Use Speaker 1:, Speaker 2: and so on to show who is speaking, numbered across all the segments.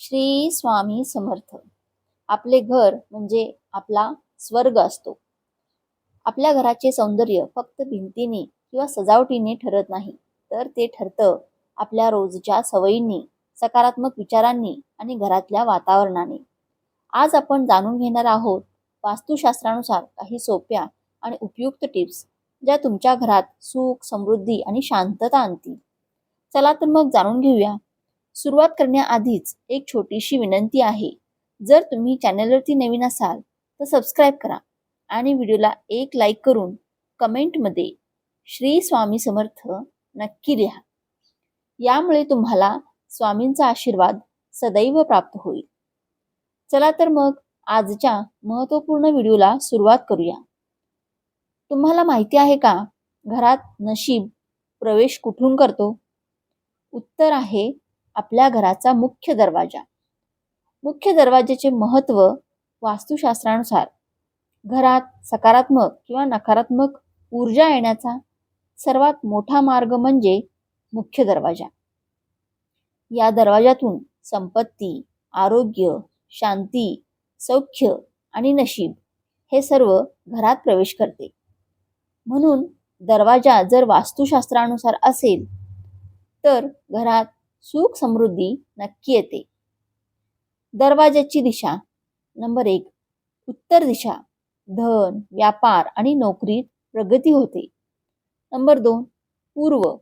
Speaker 1: श्री स्वामी समर्थ. आपले घर म्हणजे आपला स्वर्ग असतो. आपल्या घराचे सौंदर्य फक्त भिंतीने किंवा सजावटीने ठरत नाही तर ते ठरतं आपल्या रोजच्या सवयींनी सकारात्मक विचारांनी आणि घरातल्या वातावरणाने. आज आपण जाणून घेणार आहोत वास्तुशास्त्रानुसार काही सोप्या आणि उपयुक्त टिप्स ज्या तुमच्या घरात सुख समृद्धी आणि शांतता आणतील. चला तर मग जाणून घेऊया सुरुवात करण्याआधीच एक छोटीशी विनंती आहे. जर तुम्ही चॅनलवरती नवीन असाल तर सबस्क्राईब करा आणि व्हिडिओला एक लाईक करून कमेंटमध्ये श्री स्वामी समर्थ नक्की लिहा. यामुळे तुम्हाला स्वामींचा आशीर्वाद सदैव प्राप्त होईल. चला तर मग आजच्या महत्त्वपूर्ण व्हिडिओला सुरुवात करूया. तुम्हाला माहिती आहे का घरात नशीब प्रवेश कुठून करतो? उत्तर आहे आपल्या घराचा मुख्य दरवाजा. मुख्य दरवाजाचे महत्त्व वास्तुशास्त्रानुसार घरात सकारात्मक किंवा नकारात्मक ऊर्जा येण्याचा सर्वात मोठा मार्ग म्हणजे मुख्य दरवाजा. या दरवाजातून संपत्ती आरोग्य शांती सौख्य आणि नशीब हे सर्व घरात प्रवेश करते. म्हणून दरवाजा जर वास्तुशास्त्रानुसार असेल तर घरात सुख समृद्धी नक्की येते. दरवाजाची दिशा नंबर एक. उत्तर दिशा धन व्यापार आणि नोकरीत प्रगती होते. नंबर दोन. पूर्व.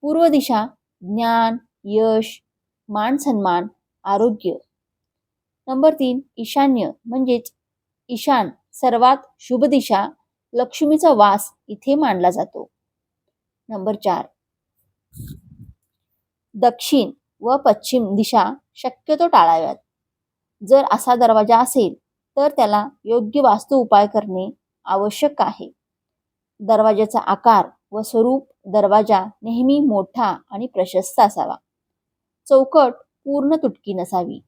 Speaker 1: पूर्व दिशा ज्ञान यश मान सन्मान आरोग्य. नंबर तीन. ईशान्य म्हणजेच ईशान सर्वात शुभ दिशा लक्ष्मीचा वास इथे मानला जातो. नंबर चार. दक्षिण व पश्चिम दिशा शक्यतो टाळाव्यात. जर असा दरवाजा असेल तर त्याला योग्य वास्तू उपाय करणे आवश्यक आहे. दरवाजाचा आकार व स्वरूप दरवाजा नेहमी मोठा आणि प्रशस्त असावा. चौकट पूर्ण तुटकी नसावी.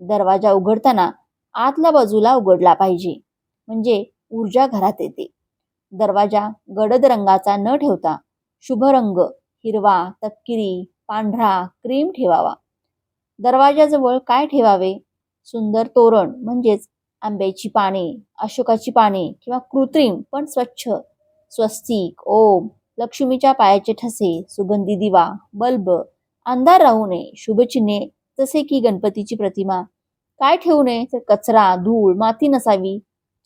Speaker 1: दरवाजा उघडताना आतल्या बाजूला उघडला पाहिजे म्हणजे ऊर्जा घरात येते. दरवाजा गडद रंगाचा न ठेवता शुभ रंग हिरवा तपकिरी पांढरा क्रीम ठेवावा. दरवाजाजवळ काय ठेवावे? सुंदर तोरण म्हणजेच आंब्याची पाने अशोकाची पाने किंवा कृत्रिम पण स्वच्छ. स्वस्तिक ओम लक्ष्मीच्या पायाचे ठसे सुगंधी दिवा बल्ब अंधार राहू नये शुभचिन्हे जसे की गणपतीची प्रतिमा. काय ठेवू नये? तर कचरा धूळ माती नसावी.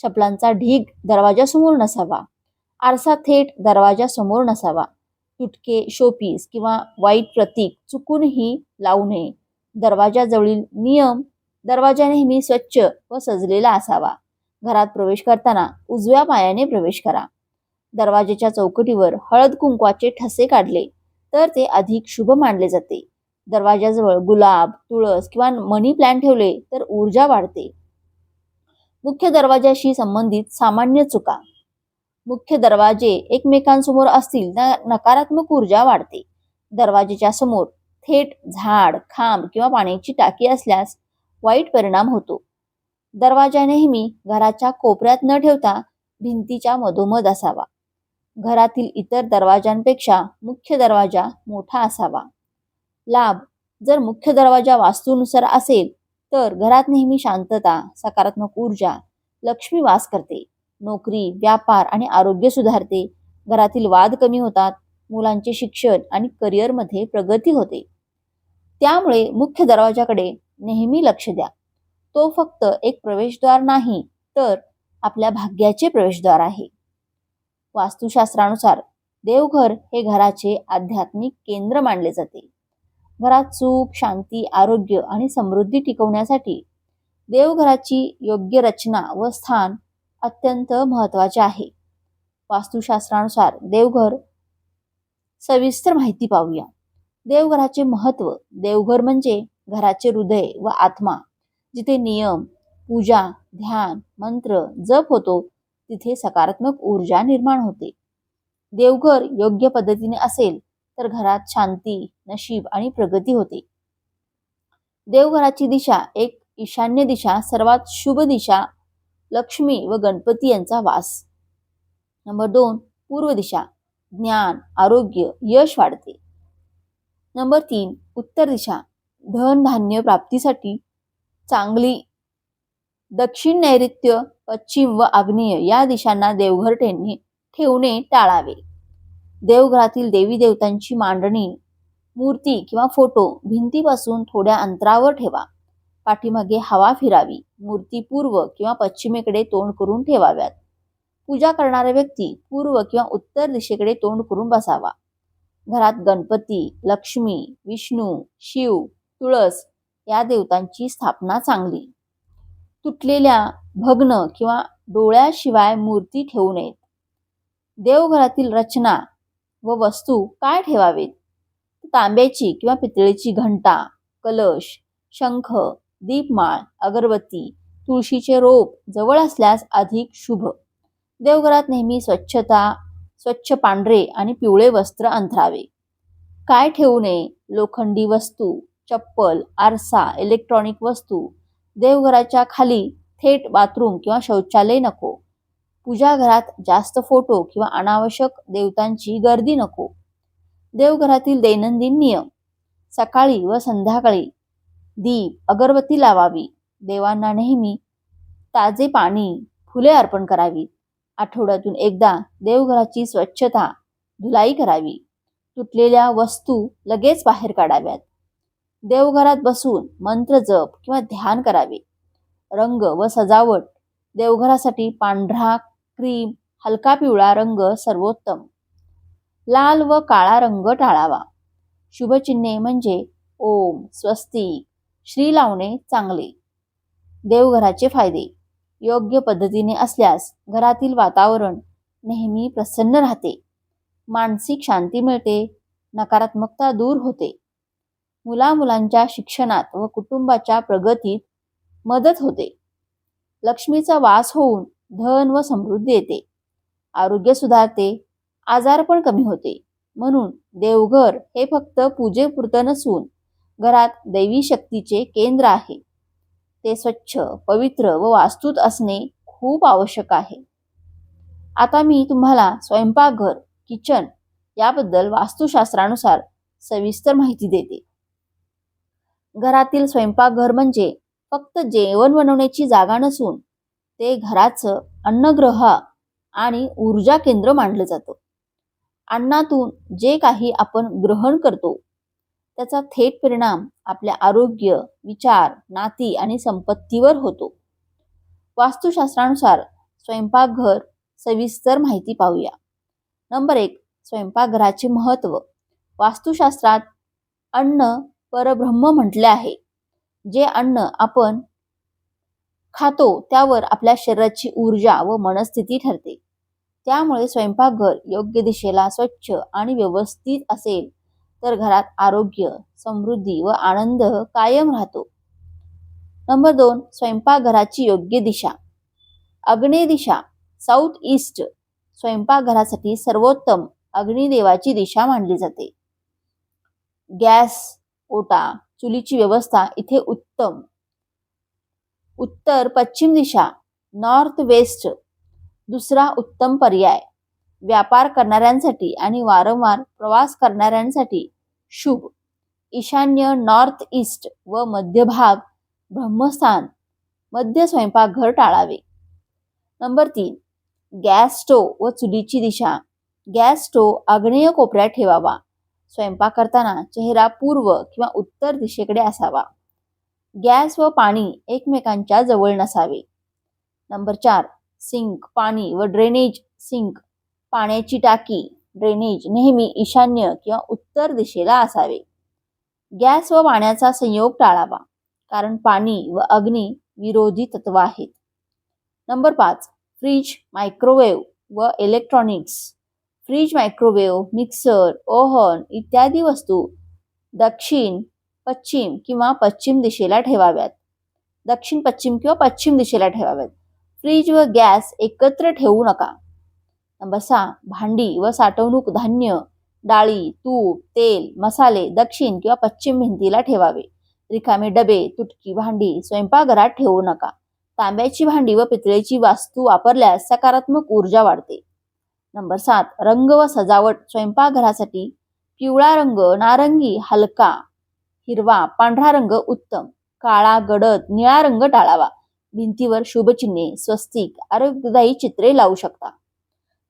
Speaker 1: चपलांचा ढीग दरवाजासमोर नसावा. आरसा थेट दरवाजासमोर नसावा. तुटके शोपीस किंवा वाईट प्रतीक चुकूनही लावू नये. दरवाजाजवळील नियम दरवाजा नेहमी स्वच्छ व सजलेला असावा. घरात प्रवेश करताना उजव्या पायाने प्रवेश करा. दरवाजाच्या चौकटीवर हळद कुंकवाचे ठसे काढले तर ते अधिक शुभ मानले जाते. दरवाजाजवळ गुलाब तुळस किंवा मनी प्लॅन ठेवले तर ऊर्जा वाढते. मुख्य दरवाजाशी संबंधित सामान्य चुका. मुख्य दरवाजे एकमेकांसमोर असतील तर नकारात्मक ऊर्जा वाढते. दरवाजेच्या समोर थेट झाड खांब किंवा पाण्याची टाकी असल्यास वाईट परिणाम होतो. दरवाजा नेहमी घराच्या कोपऱ्यात न ठेवता भिंतीच्या मधोमध असावा. घरातील इतर दरवाजांपेक्षा मुख्य दरवाजा मोठा असावा. लाभ जर मुख्य दरवाजा वास्तूनुसार असेल तर घरात नेहमी शांतता सकारात्मक ऊर्जा लक्ष्मी वास करते. नोकरी व्यापार आणि आरोग्य सुधारते. घरातील वाद कमी होतात मुलांचे शिक्षण आणि करिअरमध्ये प्रगती होते. त्यामुळे मुख्य दरवाजाकडे नेहमी लक्ष द्या. तो फक्त एक प्रवेशद्वार नाही तर आपल्या भाग्याचे प्रवेशद्वार आहे. वास्तुशास्त्रानुसार देवघर हे घराचे आध्यात्मिक केंद्र मानले जाते. घरात सुख शांती आरोग्य आणि समृद्धी टिकवण्यासाठी देवघराची योग्य रचना व स्थान अत्यंत महत्त्वाचे आहे. वास्तुशास्त्रानुसार देवघर सविस्तर माहिती पाहूया. देवघराचे महत्त्व देवघर म्हणजे घराचे हृदय व आत्मा. जिथे नियम पूजा ध्यान मंत्र जप होतो तिथे सकारात्मक ऊर्जा निर्माण होते. देवघर योग्य पद्धतीने असेल तर घरात शांती नशीब आणि प्रगती होते. देवघराची दिशा एक ईशान्य दिशा सर्वात शुभ दिशा लक्ष्मी व गणपती यांचा वास. नंबर दोन पूर्व दिशा ज्ञान आरोग्य यश वाढते. नंबर तीन उत्तर दिशा धन धान्य प्राप्तीसाठी चांगली दक्षिण नैऋत्य पश्चिम व आग्नेय या दिशांना देवघर ठेवणे ठेवणे टाळावे. देवघरातील देवी देवतांची मांडणी मूर्ती किंवा फोटो भिंतीपासून थोड्या अंतरावर ठेवा. पाठीमागे हवा फिरावी मूर्ती पूर्व किंवा पश्चिमेकडे तोंड करून ठेवाव्यात. पूजा करणारा व्यक्ती पूर्व किंवा उत्तर दिशेकडे तोंड करून बसावा. घरात गणपती लक्ष्मी विष्णू शिव तुळस या देवतांची स्थापना चांगली. तुटलेल्या भग्न किंवा डोळ्याशिवाय मूर्ती ठेवू नयेत. देवघरातील रचना व वस्तू काय ठेवावेत? तांब्याची किंवा पितळेची घंटा कलश शंख दीपमाळ अगरबत्ती तुळशीचे रोप जवळ असल्यास अधिक शुभ. देवघरात नेहमी स्वच्छता स्वच्छ पांढरे आणि पिवळे वस्त्र अंथरावे काय ठेवू नये? लोखंडी वस्तू चप्पल आरसा इलेक्ट्रॉनिक वस्तू. देवघराच्या खाली थेट बाथरूम किंवा शौचालय नको. पूजा घरात जास्त फोटो किंवा अनावश्यक देवतांची गर्दी नको. देवघरातील दैनंदिन नियम. सकाळी व संध्याकाळी दीप अगरबत्ती लावावी. देवांना नेहमी ताजे पाणी फुले अर्पण करावी. आठवड्यातून एकदा देवघराची स्वच्छता धुलाई करावी. तुटलेल्या वस्तू लगेच बाहेर काढाव्यात. देवघरात बसून मंत्र जप किंवा ध्यान करावे. रंग व सजावट देवघरासाठी पांढरा क्रीम हलका पिवळा रंग सर्वोत्तम. लाल व काळा रंग टाळावा. शुभचिन्हे म्हणजे ओम स्वस्तिक श्री लावणे चांगले. देवघराचे फायदे. योग्य पद्धतीने असल्यास घरातील वातावरण नेहमी प्रसन्न राहते. मानसिक शांती मिळते. नकारात्मकता दूर होते. मुलामुलांच्या शिक्षणात व कुटुंबाच्या प्रगतीत मदत होते. लक्ष्मीचा वास होऊन धन व समृद्धी येते. आरोग्य सुधारते. आजार पण कमी होते. म्हणून देवघर हे फक्त पूजेपुरतं नसून घरात दैवी शक्तीचे केंद्र आहे. ते स्वच्छ पवित्र व वास्तूत असणे खूप आवश्यक आहे. आता मी तुम्हाला स्वयंपाकघर किचन याबद्दल वास्तुशास्त्रानुसार सविस्तर माहिती देते. घरातील स्वयंपाकघर म्हणजे फक्त जेवण बनवण्याची जागा नसून ते घराचं अन्नग्रह आणि ऊर्जा केंद्र मानलं जातं. अन्नातून जे काही आपण ग्रहण करतो त्याचा थेट परिणाम आपल्या आरोग्य विचार नाती आणि संपत्तीवर होतो. वास्तुशास्त्रानुसार स्वयंपाकघर सविस्तर माहिती पाहूया. नंबर एक स्वयंपाकघराचे महत्त्व. वास्तुशास्त्रात अन्न परब्रह्म म्हटले आहे. जे अन्न आपण खातो त्यावर आपल्या शरीराची ऊर्जा व मनस्थिती ठरते. त्यामुळे स्वयंपाकघर योग्य दिशेला स्वच्छ आणि व्यवस्थित असेल तर घरात आरोग्य समृद्धी व आनंद कायम राहतो. नंबर दोन स्वयंपाकघराची योग्य दिशा. अग्नेय दिशा साऊथ ईस्ट स्वयंपाकघरासाठी सर्वोत्तम अग्निदेवाची दिशा मानली जाते. गॅस ओटा चुलीची व्यवस्था इथे उत्तम. उत्तर पश्चिम दिशा नॉर्थ वेस्ट दुसरा उत्तम पर्याय. व्यापार करणाऱ्यांसाठी आणि वारंवार प्रवास करणाऱ्यांसाठी शुभ. ईशान्य नॉर्थ ईस्ट व मध्यभाग ब्रह्मस्थान. मध्य स्वयंपाकघर टाळावे. नंबर तीन. गॅस स्टोव व चुलीची दिशा. गॅस स्टोव आग्नेय कोपऱ्यात ठेवावा. स्वयंपाक करताना चेहरा पूर्व किंवा उत्तर दिशेकडे असावा. गॅस व पाणी एकमेकांच्या जवळ नसावे. नंबर चार. सिंक पाणी व ड्रेनेज सिंक पाण्याची टाकी ड्रेनेज नेहमी ईशान्य किंवा उत्तर दिशेला असावे. गॅस व पाण्याचा संयोग टाळावा कारण पाणी व अग्नी विरोधी तत्व आहेत. नंबर पाच फ्रीज मायक्रोवेव्ह व electronics. Fridge microwave mixer oven इत्यादी वस्तू दक्षिण पश्चिम किंवा पश्चिम दिशेला ठेवाव्यात. दक्षिण पश्चिम किंवा पश्चिम दिशेला ठेवाव्यात. फ्रीज व गॅस एकत्र ठेवू नका. बसा भांडी व साठवणूक धान्य डाळी तूप तेल मसाले दक्षिण किंवा पश्चिम भिंतीला ठेवावे. रिकामे डबे तुटकी भांडी स्वयंपाकघरात ठेवू नका. तांब्याची भांडी व पितळेची वास्तू वापरल्यास सकारात्मक ऊर्जा वाढते. नंबर सात रंग व सजावट स्वयंपाकघरासाठी पिवळा रंग नारंगी हलका हिरवा पांढरा रंग उत्तम. काळा गडद निळा रंग टाळावा. भिंतीवर शुभचिन्हे स्वस्तिक आरोग्यदायी चित्रे लावू शकता.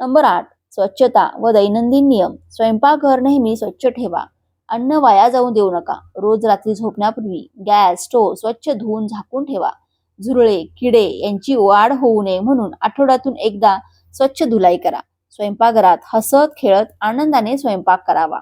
Speaker 1: नंबर आठ स्वच्छता व दैनंदिन नियम. स्वयंपाकघर नेहमी स्वच्छ ठेवा. अन्न वाया जाऊ देऊ नका. रोज रात्री झोपण्यापूर्वी गॅस स्टोव स्वच्छ धुवून झाकून ठेवा. झुरळे किडे यांची वाढ होऊ नये म्हणून आठवड्यातून एकदा स्वच्छ धुलाई करा. स्वयंपाकघरात हसत खेळत आनंदाने स्वयंपाक करावा.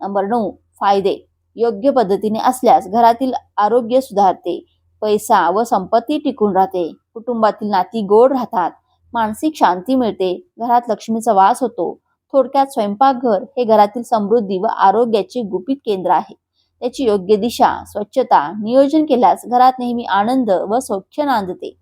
Speaker 1: नंबर नऊ फायदे. योग्य पद्धतीने असल्यास घरातील आरोग्य सुधारते. पैसा व संपत्ती टिकून राहते. कुटुंबातील नाती गोड राहतात. मानसिक शांती मिळते. घरात लक्ष्मीचा वास होतो. थोडक्यात स्वयंपाकघर हे घरातील समृद्धी व आरोग्याचे गुपित केंद्र आहे. त्याची योग्य दिशा स्वच्छता नियोजन केल्यास घरात नेहमी आनंद व सौख्य नांदते.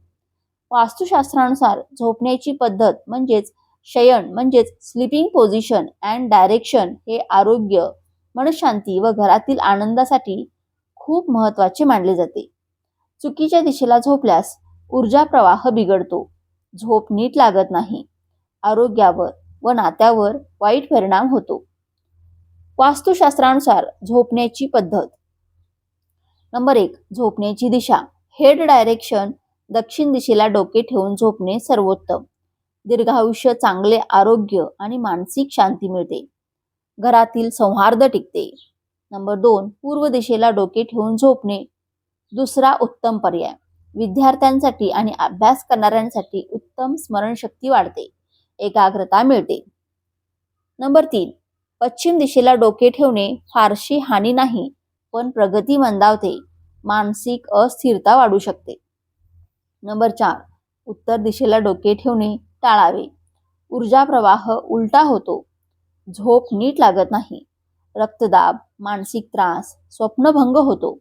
Speaker 1: वास्तुशास्त्रानुसार झोपण्याची पद्धत म्हणजेच शयन म्हणजेच स्लिपिंग पोझिशन अँड डायरेक्शन हे आरोग्य मनशांती व घरातील आनंदासाठी खूप महत्त्वाचे मानले जाते. चुकीच्या दिशेला झोपल्यास ऊर्जा प्रवाह बिघडतो. झोप नीट लागत नाही. आरोग्यावर व नात्यावर वाईट परिणाम होतो. वास्तुशास्त्रानुसार झोपण्याची पद्धत. नंबर एक झोपण्याची दिशा. हेड डायरेक्शन दक्षिण दिशेला डोके ठेवून झोपणे सर्वोत्तम. दीर्घायुष्य चांगले आरोग्य आणि मानसिक शांती मिळते. घरातील सौहार्द टिकते. नंबर दोन पूर्व दिशेला डोके ठेवून झोपणे. दुसरा उत्तम पर्याय. विद्यार्थ्यांसाठी आणि अभ्यास करणाऱ्यांसाठी उत्तम स्मरणशक्ती वाढते. एकाग्रता मिळते. नंबर तीन. पश्चिम दिशेला डोके ठेवणे फारशी हानी नाही पण प्रगती मंदावते. मानसिक अस्थिरता वाढू शकते. नंबर चार. उत्तर दिशेला डोके ठेवणे टाळावे. ऊर्जा प्रवाह उलटा होतो. झोप नीट लागत नाही. रक्तदाब मानसिक त्रास स्वप्नभंग होतो.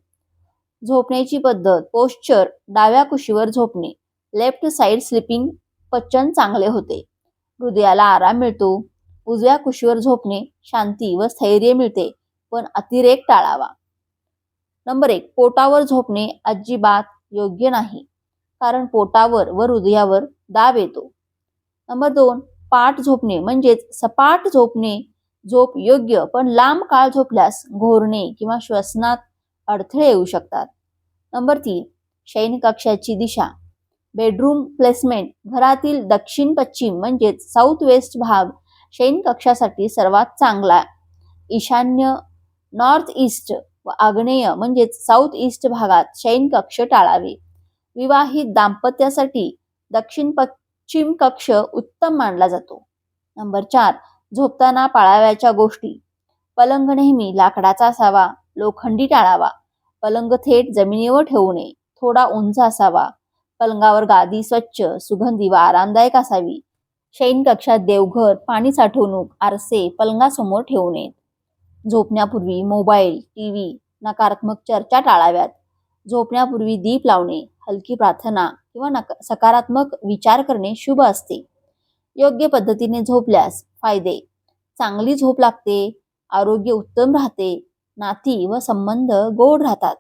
Speaker 1: झोपण्याची पद्धत. पोश्चर डाव्या कुशीवर झोपणे. लेफ्ट साइड स्लिपिंग पचन चांगले होते. हृदयाला आराम मिळतो. उजव्या कुशीवर झोपणे शांती व स्थैर्य मिळते पण अतिरेक टाळावा. नंबर एक पोटावर झोपणे अजिबात योग्य नाही कारण पोटावर व हृदयावर दाब येतो. नंबर दोन पाठ झोपणे म्हणजेच सपाट झोपणे. झोप योग्य पण लांब काळ झोपल्यास घोरणे किंवा श्वसनात अडथळे येऊ शकतात. नंबर तीन शयन कक्षाची दिशा. बेडरूम प्लेसमेंट घरातील दक्षिण पश्चिम म्हणजेच साऊथ वेस्ट भाग शयन कक्षासाठी सर्वात चांगला ईशान्य नॉर्थ ईस्ट व आग्नेय म्हणजेच साऊथ ईस्ट भागात शयन कक्ष टाळावे. विवाहित दाम्पत्यासाठी दक्षिण पश्चिम कक्ष उत्तम मानला जातो. नंबर चार झोपताना पाळाव्याच्या गोष्टी. पलंग नेहमी लाकडाचा असावा. लोखंडी टाळावा. पलंग थेट जमिनीवर ठेवू नये. थोडा उंच असावा. पलंगावर गादी स्वच्छ सुगंधी व आरामदायक असावी. शयन कक्षात देवघर पाणी साठवणूक आरसे पलंगासमोर ठेवू नयेत. झोपण्यापूर्वी मोबाईल टी व्ही नकारात्मक चर्चा टाळाव्यात. झोपण्यापूर्वी दीप लावणे हलकी प्रार्थना किंवा नक सकारात्मक विचार करणे शुभ असते. योग्य पद्धतीने झोपल्यास फायदे. चांगली झोप लागते आरोग्य उत्तम राहते नाती व संबंध गोड राहतात.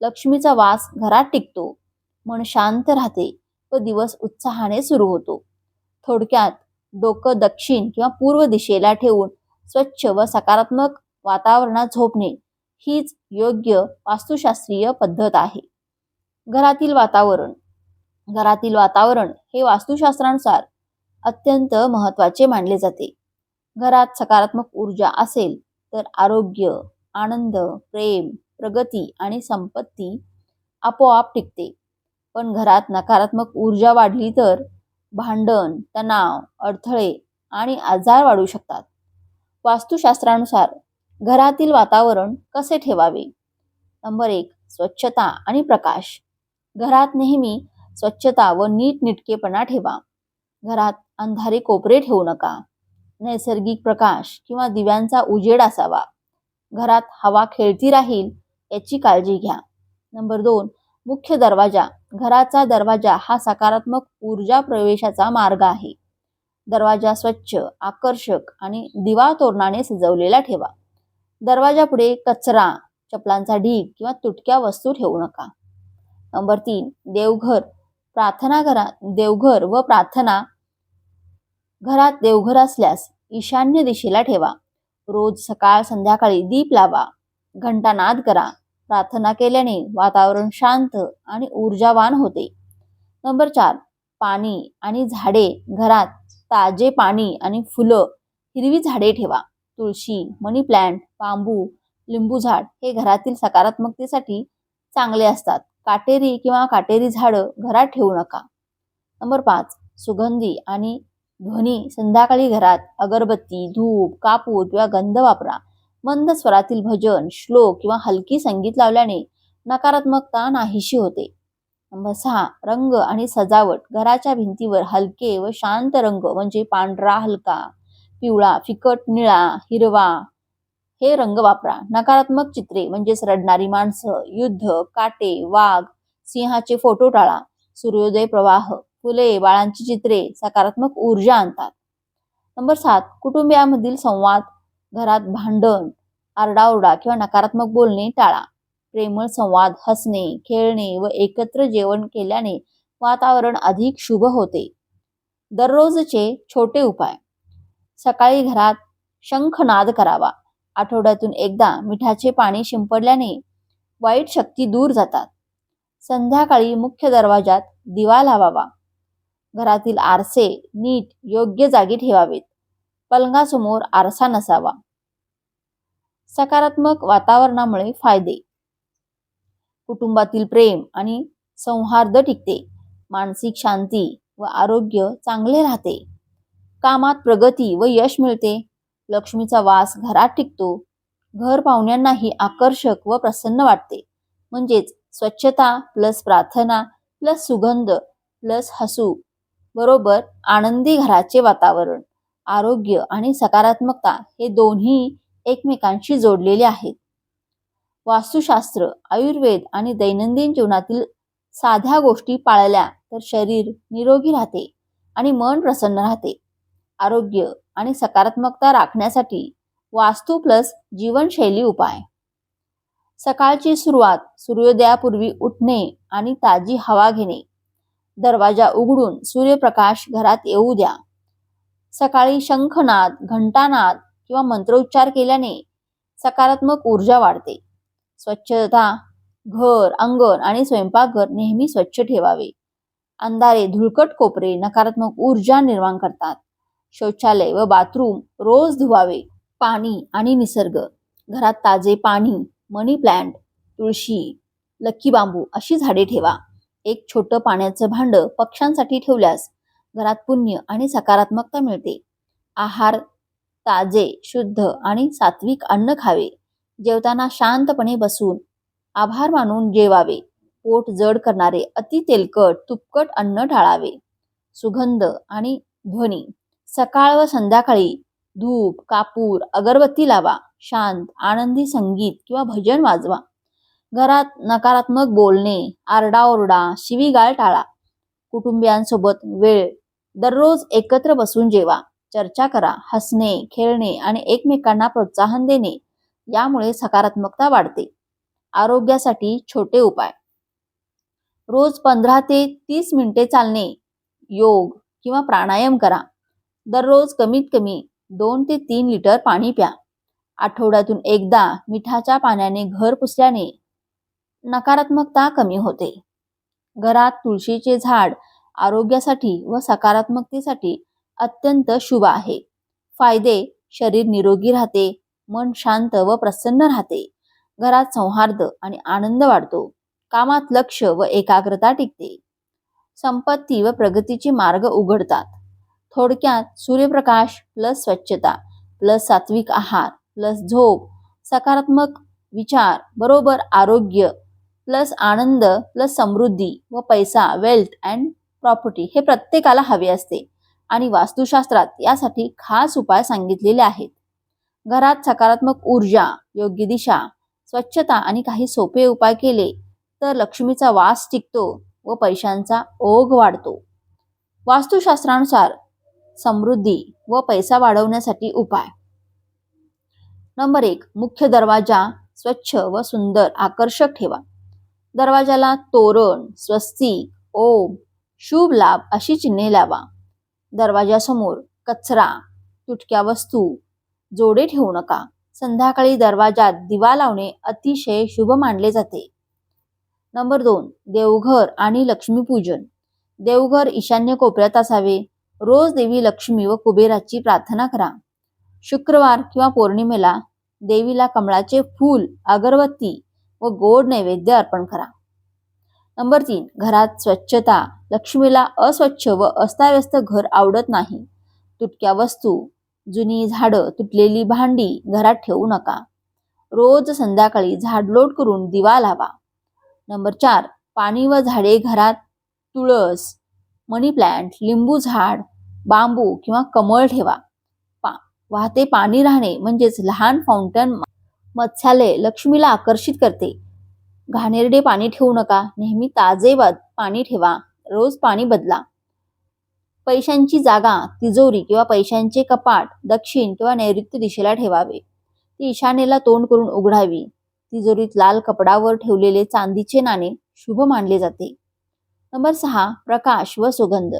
Speaker 1: लक्ष्मीचा वास घरात टिकतो मन शांत राहते व दिवस उत्साहाने सुरू होतो. थोडक्यात डोकं दक्षिण किंवा पूर्व दिशेला ठेवून स्वच्छ व सकारात्मक वातावरणात झोपणे हीच योग्य वास्तुशास्त्रीय पद्धत आहे. घरातील वातावरण घरातील वातावरण हे वास्तुशास्त्रानुसार अत्यंत महत्त्वाचे मानले जाते. घरात सकारात्मक ऊर्जा असेल तर आरोग्य आनंद प्रेम प्रगती आणि संपत्ती आपोआप टिकते. पण घरात नकारात्मक ऊर्जा वाढली तर भांडण तणाव अडथळे आणि आजार वाढू शकतात. वास्तुशास्त्रानुसार घरातील वातावरण कसे ठेवावे? नंबर एक स्वच्छता आणि प्रकाश. घरात नेहमी स्वच्छता व नीटनिटकेपणा ठेवा. घरात अंधारे कोपरे ठेवू नका. नैसर्गिक प्रकाश किंवा दिव्यांचा उजेड असावा. घरात हवा खेळती राहील याची काळजी घ्या. नंबर दोन मुख्य दरवाजा. घराचा दरवाजा हा सकारात्मक ऊर्जा प्रवेशाचा मार्ग आहे. दरवाजा स्वच्छ आकर्षक आणि दिवा तोरणाने सजवलेला ठेवा. दरवाजापुढे कचरा चपलांचा ढीग किंवा तुटक्या वस्तू ठेवू नका. नंबर तीन देवघर. प्रार्थना घरा देवघर व प्रार्थना. घरात देवघर असल्यास ईशान्य दिशेला ठेवा. रोज सकाळ संध्याकाळी दीप लावा घंटानाद करा प्रार्थना केल्याने वातावरण शांत आणि ऊर्जावान होते. नंबर चार पाणी आणि झाडे घरात ताजे पाणी आणि फुलं हिरवी झाडे ठेवा. तुळशी मनी प्लांट बांबू लिंबू झाड हे घरातील सकारात्मकतेसाठी चांगले असतात. काटेरी किंवा काटेरी झाडं घरात ठेवू नका. नंबर पाच सुगंधी आणि ध्वनी संध्याकाळी घरात अगरबत्ती धूप कापूर किंवा गंध वापरा. मंद स्वरातील भजन श्लोक किंवा हलकी संगीत लावल्याने नकारात्मकता नाहीशी होते. नंबर सहा रंग आणि सजावट. घराच्या भिंतीवर हलके व शांत रंग म्हणजे पांढरा हलका पिवळा फिकट निळा हिरवा हे रंग वापरा. नकारात्मक चित्रे म्हणजेच रडणारी माणसं युद्ध काटे वाघ सिंहाचे फोटो टाळा. सूर्योदय प्रवाह. फुले बाळांची चित्रे सकारात्मक ऊर्जा आणतात. नंबर सात कुटुंबियामधील संवाद घरात भांडण आरडाओरडा किंवा नकारात्मक बोलणे टाळा. प्रेमळ संवाद हसणे खेळणे व एकत्र जेवण केल्याने वातावरण अधिक शुभ होते. दररोजचे छोटे उपाय. सकाळी घरात शंखनाद करावा. आठवड्यातून एकदा मिठाचे पाणी शिंपडल्याने वाईट शक्ती दूर जातात. संध्याकाळी मुख्य दरवाजात दिवा लावावा. घरातील आरसे नीट योग्य जागी ठेवावेत. पलंगासमोर आरसा नसावा. सकारात्मक वातावरणामुळे फायदे. कुटुंबातील प्रेम आणि सौहार्द टिकते. मानसिक शांती व आरोग्य चांगले राहते. कामात प्रगती व यश मिळते. लक्ष्मीचा वास घरात टिकतो. घर पाहुण्यांनाही आकर्षक व प्रसन्न वाटते. म्हणजेच स्वच्छता प्लस प्रार्थना प्लस सुगंध प्लस हसू बरोबर आनंदी घराचे वातावरण आरोग्य आणि सकारात्मकता हे दोन्ही एकमेकांशी जोडलेले आहेत. वास्तुशास्त्र आयुर्वेद आणि दैनंदिन जीवनातील साध्या गोष्टी पाळल्या तर शरीर निरोगी राहते आणि मन प्रसन्न राहते. आरोग्य आणि सकारात्मकता राखण्यासाठी वास्तू प्लस जीवनशैली उपाय. सकाळची सुरुवात सूर्योदयापूर्वी उठणे आणि ताजी हवा घेणे. दरवाजा उघडून सूर्यप्रकाश घरात येऊ द्या. सकाळी शंखनाद घंटानाद किंवा मंत्रोच्चार केल्याने सकारात्मक ऊर्जा वाढते. स्वच्छता घर अंगण आणि स्वयंपाकघर नेहमी स्वच्छ ठेवावे. अंधारे धुळकट कोपरे नकारात्मक ऊर्जा निर्माण करतात. शौचालय व बाथरूम रोज धुवावे. पाणी आणि निसर्ग. घरात ताजे पाणी मनी प्लांट तुळशी लक्की बांबू अशी झाडे ठेवा. एक छोटं पाण्याचं भांडं पक्ष्यांसाठी ठेवल्यास घरात पुण्य आणि सकारात्मकता मिळते. आहार ताजे शुद्ध आणि सात्विक अन्न खावे. जेवताना शांतपणे बसून आभार मानून जेवावे. पोट जड करणारे अति तेलकट तुपकट अन्न टाळावे सुगंध आणि ध्वनी. सकाळ व संध्याकाळी धूप कापूर अगरबत्ती लावा. शांत आनंदी संगीत किंवा भजन वाजवा. घरात नकारात्मक बोलणे आरडाओरडा शिवीगाळ टाळा. कुटुंबियांसोबत वेळ दररोज एकत्र बसून जेवा चर्चा करा हसणे खेळणे आणि एकमेकांना प्रोत्साहन देणे यामुळे सकारात्मकता वाढते. आरोग्यासाठी छोटे उपाय. रोज पंधरा ते तीस मिनिटे चालणे योग किंवा प्राणायाम करा. दररोज कमीत कमी दोन ते तीन लिटर पाणी प्या. आठवड्यातून एकदा मिठाच्या पाण्याने घर पुसल्याने नकारात्मकता कमी होते. घरात तुळशीचे झाड आरोग्यासाठी व सकारात्मकतेसाठी अत्यंत शुभ आहे. फायदे शरीर निरोगी राहते मन शांत व प्रसन्न राहते. घरात सौहार्द आणि आनंद वाढतो. कामात लक्ष व एकाग्रता टिकते. संपत्ती व प्रगतीचे मार्ग उघडतात. थोडक्यात सूर्यप्रकाश प्लस स्वच्छता प्लस सात्विक आहार प्लस झोप सकारात्मक विचार बरोबर आरोग्य प्लस आनंद प्लस समृद्धी व पैसा वेल्थ अँड प्रॉपर्टी हे प्रत्येकाला हवे असते. आणि वास्तुशास्त्रात यासाठी खास उपाय सांगितलेले आहेत. घरात सकारात्मक ऊर्जा योग्य दिशा स्वच्छता आणि काही सोपे उपाय केले तर लक्ष्मीचा वास टिकतो व पैशांचा ओघ वाढतो. वास्तुशास्त्रानुसार समृद्धी व पैसा वाढवण्यासाठी उपाय. नंबर एक मुख्य दरवाजा स्वच्छ व सुंदर आकर्षक ठेवा. दरवाजाला तोरण स्वस्तिक ओम शुभ लाभ अशी चिन्हे लावा. दरवाजासमोर कचरा तुटक्या वस्तू जोडे ठेवू नका. संध्याकाळी दरवाजात दिवा लावणे अतिशय शुभ मानले जाते. नंबर दोन देवघर आणि लक्ष्मीपूजन. देवघर ईशान्य कोपऱ्यात असावे. रोज देवी लक्ष्मी व कुबेराची प्रार्थना करा. शुक्रवार किंवा पौर्णिमेला देवीला कमळाचे फूल अगरबत्ती व गोड नैवेद्य अर्पण करा. नंबर तीन घरात स्वच्छता. लक्ष्मीला अस्वच्छ व अस्ताव्यस्त घर आवडत नाही. तुटक्या वस्तू जुनी झाडं तुटलेली भांडी घरात ठेवू नका. रोज संध्याकाळी झाडलोट करून दिवा लावा. नंबर चार पाणी व झाडे घरात तुळस मनी प्लांट लिंबू झाड बांबू किंवा कमळ ठेवा. पा वाहते पाणी राहणे म्हणजेच लहान फाउंटन मत्स्यालय लक्ष्मीला आकर्षित करते. घाणेरडे पाणी ठेवू नका. नेहमी ताजे पाणी ठेवा. रोज पाणी बदला. पैशांची जागा तिजोरी किंवा पैशांचे कपाट दक्षिण किंवा नैऋत्य दिशेला ठेवावे. ती ईशान्येला तोंड करून उघडावी. तिजोरीत लाल कपडावर ठेवलेले चांदीचे नाणे शुभ मानले जाते. नंबर सहा प्रकाश व सुगंध.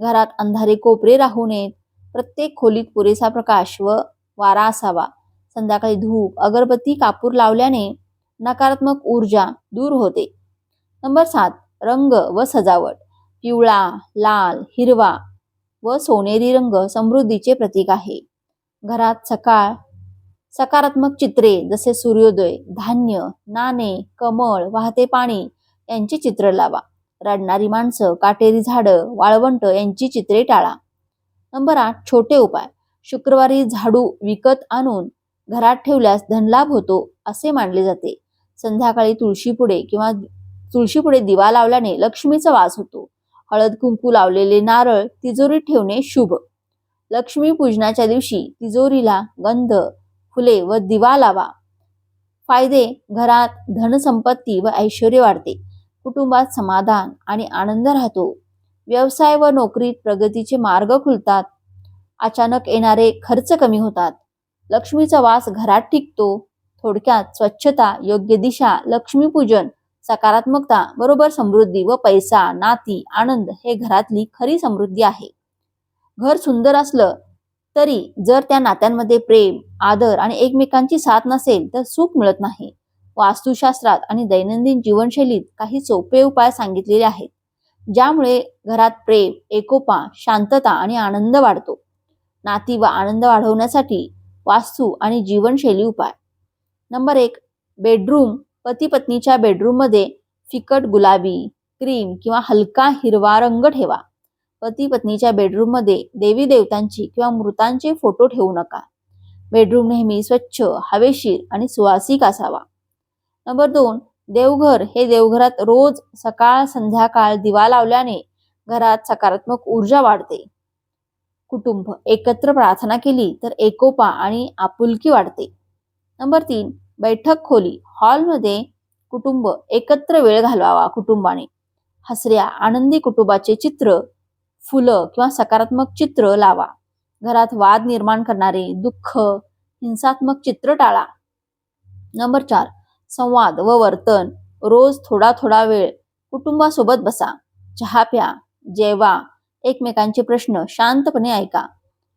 Speaker 1: घरात अंधारे कोपरे राहू नयेत. प्रत्येक खोलीत पुरेसा प्रकाश व वारा असावा. संध्याकाळी धूप अगरबत्ती कापूर लावल्याने नकारात्मक ऊर्जा दूर होते. नंबर सात रंग व सजावट. पिवळा लाल हिरवा व सोनेरी रंग समृद्धीचे प्रतीक आहे. घरात सकाळ सकारात्मक चित्रे जसे सूर्योदय धान्य नाणे कमळ वाहते पाणी यांची चित्र लावा. रडणारी माणसं काटेरी झाडं वाळवंट यांची चित्रे टाळा. नंबर आठ छोटे उपाय. शुक्रवारी झाडू विकत आणून घरात ठेवल्यास धनलाभ होतो असे मानले जाते. संध्याकाळी तुळशीपुढे किंवा तुळशीपुढे दिवा लावल्याने लक्ष्मीचा वास होतो. हळद कुंकू लावलेले नारळ तिजोरीत ठेवणे शुभ. लक्ष्मी पूजनाच्या दिवशी तिजोरीला गंध फुले व दिवा लावा. फायदे घरात धनसंपत्ती व ऐश्वर वाढते. कुटुंबात समाधान आणि आनंद राहतो. व्यवसाय व नोकरीत प्रगतीचे मार्ग खुलतात. अचानक येणारे खर्च कमी होतात. लक्ष्मीचा वास घरात टिकतो. थोडक्यात स्वच्छता योग्य दिशा लक्ष्मीपूजन सकारात्मकता बरोबर समृद्धी व पैसा नाती आनंद हे घरातली खरी समृद्धी आहे. घर सुंदर असलं तरी जर त्या नात्यांमध्ये प्रेम आदर आणि एकमेकांची साथ नसेल तर सुख मिळत नाही. वास्तुशास्त्रात आणि दैनंदिन जीवनशैलीत काही सोपे उपाय सांगितलेले आहेत ज्यामुळे घरात प्रेम एकोपा शांतता आणि आनंद वाढतो. नाती व आनंद वाढवण्यासाठी वास्तू आणि जीवनशैली उपाय. नंबर एक बेडरूम पती पत्नीच्या बेडरूममध्ये फिकट गुलाबी क्रीम किंवा हलका हिरवा रंग ठेवा. पती पत्नीच्या बेडरूममध्ये देवी देवतांची किंवा मृतांचे फोटो ठेवू नका. बेडरूम नेहमी स्वच्छ हवेशीर आणि सुवासिक असावा. नंबर दोन देवघर हे देवघरात रोज सकाळ संध्याकाळ दिवा लावल्याने घरात सकारात्मक ऊर्जा वाढते. कुटुंब. एकत्र प्रार्थना केली तर एकोपा आणि आपुलकी वाढते. नंबर तीन बैठक खोली. हॉलमध्ये कुटुंब एकत्र वेळ घालवावा कुटुंबाने. हसऱ्या आनंदी कुटुंबाचे चित्र फुलं किंवा सकारात्मक चित्र लावा. घरात वाद निर्माण करणारे दुःख हिंसात्मक चित्र टाळा. नंबर चार संवाद व वर्तन. रोज थोडा थोडा वेळ कुटुंबासोबत बसा. चहा प्या जेवा एकमेकांचे प्रश्न शांतपणे ऐका.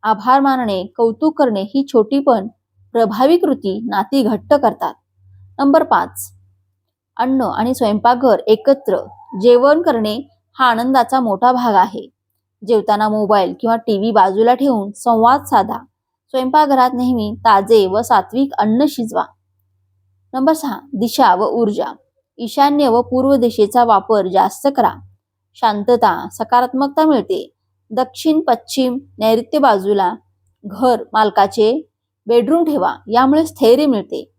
Speaker 1: आभार मानणे कौतुक करणे ही छोटी पण प्रभावी कृती नाती घट्ट करतात. नंबर पाच. अन्न आणि स्वयंपाकघर एकत्र. जेवण करणे हा आनंदाचा मोठा भाग आहे. जेवताना मोबाईल किंवा टीव्ही बाजूला ठेवून संवाद साधा. स्वयंपाकघरात नेहमी ताजे व सात्विक अन्न शिजवा. नंबर सहा. दिशा व ऊर्जा. ईशान्य व पूर्व दिशेचा वापर जास्त करा. शांतता सकारात्मकता मिळते. दक्षिण पश्चिम नैऋत्य बाजूला घर मालकाचे बेडरूम ठेवा यामुळे स्थैर्य मिळते.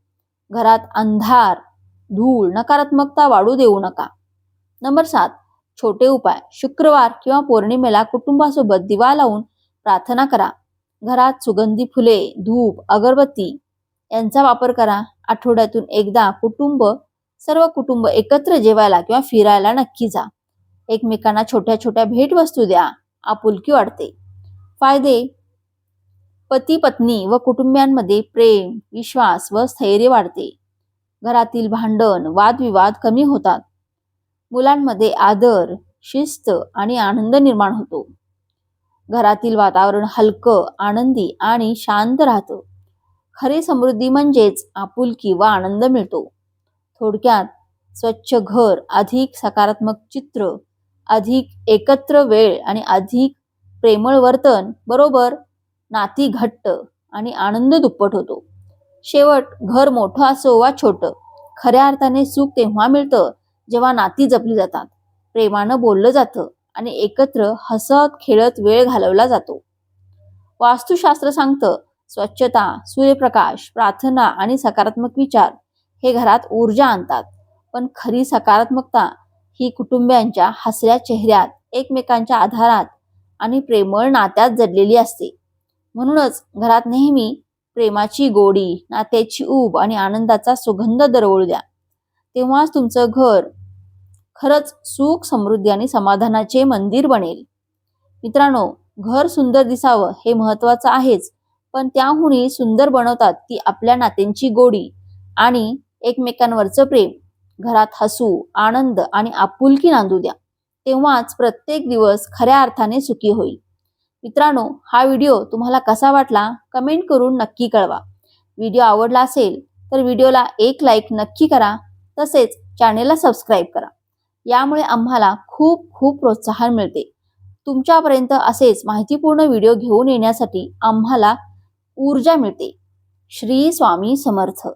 Speaker 1: घरात अंधार धूळ नकारात्मकता वाढू देऊ नका. नंबर सात छोटे उपाय. शुक्रवार किंवा पौर्णिमेला कुटुंबासोबत दिवा लावून प्रार्थना करा. घरात सुगंधी फुले धूप अगरबत्ती यांचा वापर करा. आठवड्यातून एकदा कुटुंब सर्व कुटुंब एकत्र जेवायला किंवा फिरायला नक्की जा. एकमेकांना छोट्या छोट्या भेटवस्तू द्या आपुलकी वाढते. फायदे पती पत्नी व कुटुंबियांमध्ये प्रेम विश्वास व स्थैर्य वाढते. घरातील भांडण वादविवाद कमी होतात. मुलांमध्ये आदर शिस्त आणि आनंद निर्माण होतो. घरातील वातावरण हलकं आनंदी आणि शांत राहतं. खरी समृद्धी म्हणजेच आपुलकी व आनंद मिळतो. थोडक्यात स्वच्छ घर अधिक सकारात्मक चित्र अधिक एकत्र वेळ आणि अधिक प्रेमळ वर्तन बरोबर नाती घट्ट आणि आनंद दुप्पट होतो. शेवट घर मोठं असो वा छोटं खऱ्या अर्थाने सुख तेव्हा मिळतं जेव्हा नाती जपली जातात. प्रेमानं बोललं जातं आणि एकत्र हसत खेळत वेळ घालवला जातो. वास्तुशास्त्र सांगतं स्वच्छता सूर्यप्रकाश प्रार्थना आणि सकारात्मक विचार हे घरात ऊर्जा आणतात. पण खरी सकारात्मकता ही कुटुंबियांच्या हसऱ्या चेहऱ्यात एकमेकांच्या आधारात आणि प्रेमळ नात्यात जडलेली असते. म्हणूनच घरात नेहमी प्रेमाची गोडी नात्याची ऊब आणि आनंदाचा सुगंध दरवळू द्या. तेव्हाच तुमचं घर खरंच सुख समृद्धी आणि समाधानाचे मंदिर बनेल. मित्रांनो घर सुंदर दिसावं हे महत्वाचं आहेच पण त्याहूनही सुंदर बनवतात ती आपल्या नात्यांची गोडी आणि एकमेकांवरचं प्रेम. घरात हसू आनंद आणि आपुलकी नांदू द्या. तेव्हाच प्रत्येक दिवस खऱ्या अर्थाने सुखी होईल. मित्रांनो हा व्हिडिओ तुम्हाला कसा वाटला? कमेंट करून नक्की कळवा. व्हिडिओ आवडला असेल तर व्हिडिओला एक लाईक नक्की करा तसेच चॅनेलला सबस्क्राईब करा. यामुळे आम्हाला खूप खूप प्रोत्साहन मिळते. तुमच्यापर्यंत असेच माहितीपूर्ण व्हिडिओ घेऊन येण्यासाठी आम्हाला ऊर्जा मिळते. श्री स्वामी समर्थ.